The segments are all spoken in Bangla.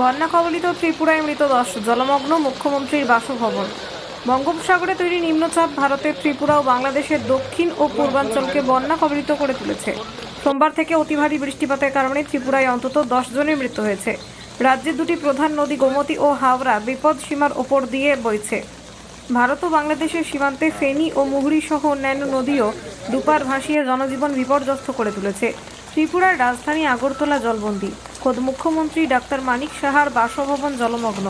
বন্যা কবলিত ত্রিপুরায় মৃত দশ জলমগ্ন মুখ্যমন্ত্রীর বাসভবন। বঙ্গোপসাগরে তৈরি নিম্নচাপ ভারতের ত্রিপুরা ও বাংলাদেশের দক্ষিণ ও পূর্বাঞ্চলকে বন্যা কবলিত করে তুলেছে। সোমবার থেকে অতি ভারী বৃষ্টিপাতের কারণে ত্রিপুরায় অন্তত দশ জনের মৃত্যু হয়েছে। রাজ্যের দুটি প্রধান নদী গোমতী ও হাওড়া বিপদ সীমার ওপর দিয়ে বইছে। ভারত ও বাংলাদেশের সীমান্তে ফেনী ও মুহুরী সহ অন্যান্য নদীও দুপার ভাসিয়ে জনজীবন বিপর্যস্ত করে তুলেছে। ত্রিপুরার রাজধানী আগরতলা জলবন্দী। খোদ মুখ্যমন্ত্রী ডাক্তার মানিক সাহার বাসভবন জলমগ্ন।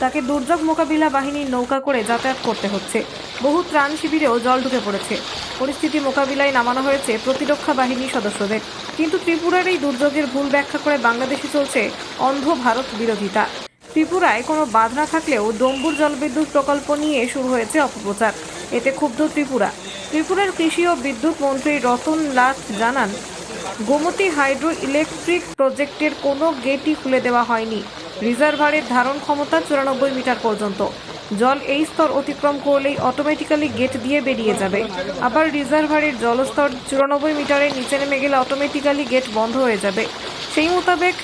তাকে দুর্যোগ মোকাবিলা বাহিনীর নৌকা করে যাতায়াত করতে হচ্ছে। বহু ত্রাণ শিবিরেও জল ঢুকে পড়েছে। পরিস্থিতি মোকাবিলায় নামানো হয়েছে প্রতিরক্ষা বাহিনীর সদস্যদের। কিন্তু ত্রিপুরার এই দুর্যোগের ভুল ব্যাখ্যা করে বাংলাদেশে চলছে অন্ধ ভারত বিরোধিতা। ত্রিপুরায় কোনো বাধ না থাকলেও ডম্বুর জলবিদ্যুৎ প্রকল্প নিয়ে শুরু হয়েছে অপপ্রচার। এতে ক্ষুব্ধ ত্রিপুরা। ত্রিপুরার কৃষি ও বিদ্যুৎ মন্ত্রী রতন লাথ জানান গোমতী হাইড্রো ইলেকট্রিক প্রজেক্টের কোনো গেটই খুলে দেওয়া হয়নি। রিজার্ভারের ধারণ ক্ষমতা চুরানব্বই মিটার পর্যন্ত। জল এই স্তর অতিক্রম করলেই অটোমেটিক্যালি গেট দিয়ে বেরিয়ে যাবে। আবার রিজার্ভারের জলস্তর চুরানব্বই মিটারের নিচে নেমে গেলে অটোমেটিক্যালি গেট বন্ধ হয়ে যাবে। সেই মোতাবেক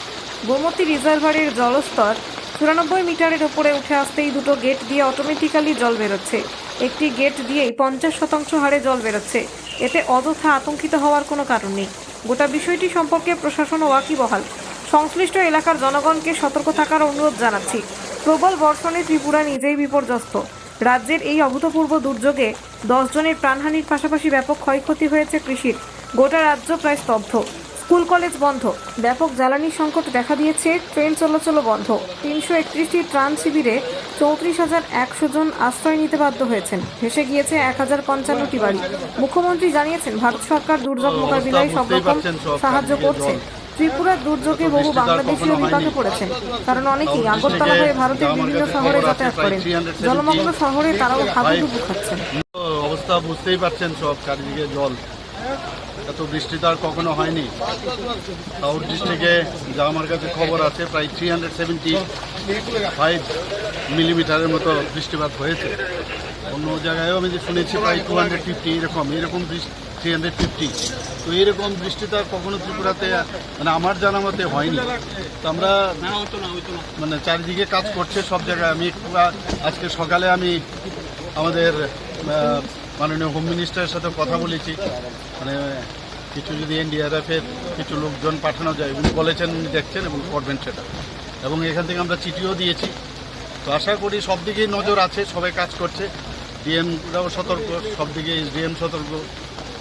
গোমতী রিজার্ভারের জলস্তর চুরানব্বই মিটারের উপরে উঠে আসতেই দুটো গেট দিয়ে অটোমেটিক্যালি জল বেরোচ্ছে। একটি গেট দিয়েই পঞ্চাশ শতাংশ হারে জল বেরোচ্ছে। এতে অযথা আতঙ্কিত হওয়ার কোনো কারণ নেই। গোটা বিষয়টি সম্পর্কে প্রশাসন ওয়াকিবহাল সংশ্লিষ্ট এলাকার জনগণকে সতর্ক থাকার অনুরোধ জানাচ্ছি। প্রবল বর্ষণে ত্রিপুরা নিজেই বিপর্যস্ত। রাজ্যের এই অভূতপূর্ব দুর্যোগে দশ জনের প্রাণহানির পাশাপাশি ব্যাপক ক্ষয়ক্ষতি হয়েছে কৃষির। গোটা রাজ্য প্রায় স্তব্ধ। স্কুল কলেজ বন্ধ। ব্যাপক জ্বালানি সংকট দেখা দিয়েছে, ট্রেন চলাচলও বন্ধ। তিনশো একত্রিশটি ত্রাণ শিবিরে চৌত্রিশ হাজার একশো জন আশ্রয় নিতে বাধ্য হয়েছেন। ভেসে গিয়েছে এক হাজার পঞ্চান্নটি বাড়ি। মুখ্যমন্ত্রী জানিয়েছেন ভারত সরকার দুর্যোগ মোকাবিলায় সব রকম সাহায্য করছে। ত্রিপুরার দুর্যোগে বহু বাংলাদেশীয় বিপাকে পড়েছেন। কারণ অনেকেই আগরতলা হয়ে ভারতের বিভিন্ন শহরে যাতায়াত করেন। জলমগ্ন শহরে তারাও হাবুডুবু খাচ্ছেন। অবস্থা বুঝতেই পারছেন সব চারিদিকে জল। এত বৃষ্টি তো আর কখনো হয়নি। সাউথ ডিস্ট্রিক্টে যা আমার কাছে খবর আছে প্রায় থ্রি হান্ড্রেড সেভেন্টি ফাইভ মিলিমিটারের মতো বৃষ্টিপাত হয়েছে। অন্য জায়গায়ও আমি যে শুনেছি প্রায় টু হান্ড্রেড ফিফটি এরকম এরকম থ্রি হান্ড্রেড ফিফটি তো এরকম বৃষ্টি তো আর কখনো ত্রিপুরাতে মানে আমার জানা মতে হয়নি। তো আমরা মানে চারিদিকে কাজ করছে সব জায়গায়। আমি একটু আজকে সকালে আমি আমাদের মাননীয় হোম মিনিস্টারের সাথে কথা বলেছি। মানে কিছু যদি এনডিআরএফ এর কিছু লোকজন পাঠানো যায়, উনি বলেছেন, উনি দেখছেন এবং করবেন সেটা। এবং এখান থেকে আমরা চিঠিও দিয়েছি। তো আশা করি সব দিকেই নজর আছে সবাই কাজ করছে। ডিএমরাও সতর্ক সব দিকে এসডিএম সতর্ক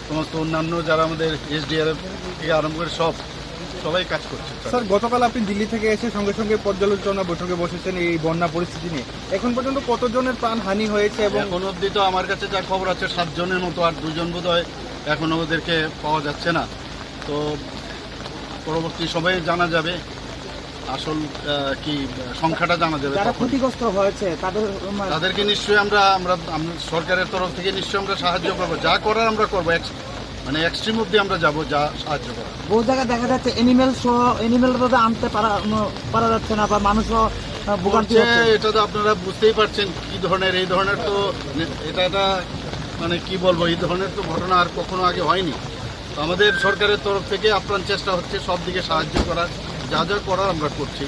সমস্ত অন্যান্য যারা আমাদের এসডিআরএফ থেকে আরম্ভ করে সব সবাই কাজ করছে। স্যার গতকাল আপনি দিল্লি থেকে এসে সঙ্গে সঙ্গে পর্যালোচনা বৈঠকে বসেছেন এই বন্যা পরিস্থিতি নিয়ে। এখন পর্যন্ত কতজনের প্রাণ হানি হয়েছে এবং এখন অবধি তো আমার কাছে যা খবর আছে সাতজনের মতো আর দুজন বোধ হয় এখনও ওদেরকে পাওয়া যাচ্ছে না। তো পরবর্তী সময়ে জানা যাবে আসল কি সংখ্যাটা জানা যাবে যারা ক্ষতিগ্রস্ত হয়েছে তাদের তাদেরকে নিশ্চয়ই আমরা আমরা সরকারের তরফ থেকে নিশ্চয়ই আমরা সাহায্য করব। যা করার আমরা করব মানে এক্সট্রিম অবধি আমরা যাব যা সাহায্য করার। বহু জায়গায় দেখা যাচ্ছে এনিমেল সহ এনিমেল তো আনতে পারা পারা যাচ্ছে না বা মানুষও ভোগান্তি এটা তো আপনারা বুঝতেই পারছেন কি ধরনের এই ধরনের তো এটা একটা মানে কি বলব এই ধরনের তো ঘটনা আর কখনো আগে হয়নি। তো আমাদের সরকারের তরফ থেকে আপ্রাণ চেষ্টা হচ্ছে সব দিকে সাহায্য করার। যা যা করার আমরা করছি।